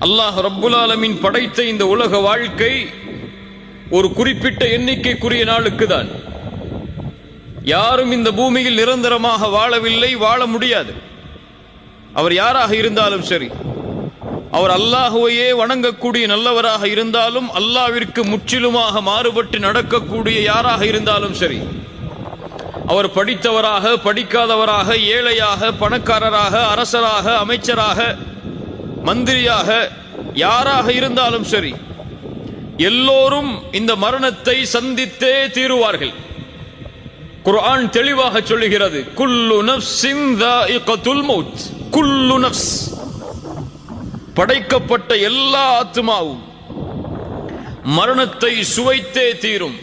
அல்லாஹ் ரப்புலாலமின் படைத்த இந்த உலக வாழ்க்கை ஒரு குறிப்பிட்ட எண்ணிக்கைக்குரிய நாளுக்கு தான் யாரும் இந்த பூமியில் நிரந்தரமாக வாழவில்லை வாழ முடியாது. அவர் யாராக இருந்தாலும் சரி அவர் அல்லாஹுவையே வணங்கக்கூடிய நல்லவராக இருந்தாலும் அல்லாவிற்கு முற்றிலுமாக மாறுபட்டு நடக்கக்கூடிய யாராக இருந்தாலும் சரி அவர் படித்தவராக படிக்காதவராக ஏழையாக பணக்காரராக அரசராக அமைச்சராக மந்திரியாக யாராக இருந்தாலும் சரி எல்லோரும் இந்த மரணத்தை சந்தித்தே தீருவார்கள். குர்ஆன் தெளிவாக சொல்லுகிறது குல்லு நஃப்ஸின் தாயிகத்துல் மௌத். குல்லு நஃப்ஸ். படைக்கப்பட்ட எல்லா ஆத்மாவும் மரணத்தை சுவைத்தே தீரும்.